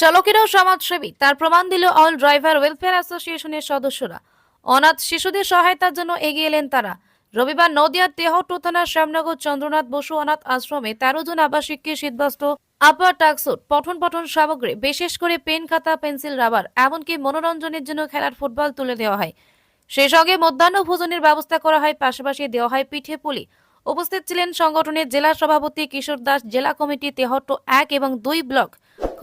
চালকেরাও সমাজসেবী। তার প্রমাণ দিল অল ড্রাইভার ওয়েলফেয়ার অ্যাসোসিয়েশনের সদস্যরা। অনাথ শিশুদের সহায়তার জন্য এগিয়ে এলেন তারা। রবিবার নদিয়ার তেহট্ট থানার শ্যামনগর চন্দ্রনাথ বসু অনাথ আশ্রমে তেরো জন আবাসিককে শীতবস্ত্র, আপার টাকসুট পঠন পঠন সামগ্রী, বিশেষ করে পেন খাতা, পেন্সিল, রাবার, এমনকি মনোরঞ্জনের জন্য খেলার ফুটবল তুলে দেওয়া হয়। সেই সঙ্গে মধ্যাহ্ন ভোজনের ব্যবস্থা করা হয়, পাশাপাশি দেওয়া হয় পিঠে পুলি। উপস্থিত ছিলেন সংগঠনের জেলা সভাপতি কিশোর দাস, জেলা কমিটি তেহট্ট এক এবং দুই ব্লক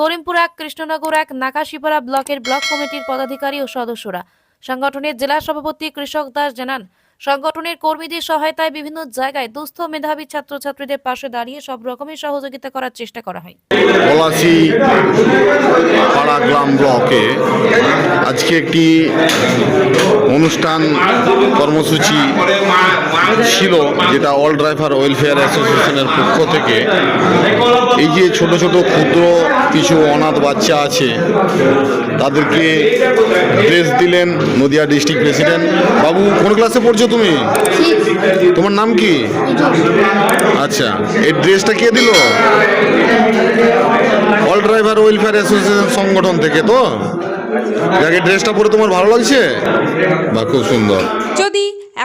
করিমপুর এক কৃষ্ণনগর এক, নাকাশিপাড়া ব্লকের ব্লক কমিটির পদাধিকারী ও সদস্যরা। সংগঠনের জেলা সভাপতি কৃষক দাস জানান, সংগঠনের কর্মীদের সহায়তায় বিভিন্ন জায়গায় দুস্থ মেধাবী ছাত্রছাত্রীদের পাশে দাঁড়িয়ে সব রকমের সহযোগিতা করার চেষ্টা করা হয়। পলাশি পাড়াগ্রাম ব্লকে আজকে একটি অনুষ্ঠান কর্মসূচি ছিল যেটা অল ড্রাইভার ওয়েলফেয়ার অ্যাসোসিয়েশনের পক্ষ থেকে। এই যে ছোট ছোট ক্ষুদ্র কিছু অনাথ বাচ্চা আছে তাদেরকে ড্রেস দিলেন নদিয়া ডিস্ট্রিক্ট প্রেসিডেন্ট বাবু কোন ক্লাসে পড়ছো তুমি? তোমার নাম কি? আচ্ছা এই ড্রেসটা কে দিল? অল ড্রাইভার ওয়েলফেয়ার অ্যাসোসিয়েশন সংগঠন থেকে তো? যাকে ড্রেসটা পরে তোমার ভালো লাগছে? বা খুব সুন্দর। যদি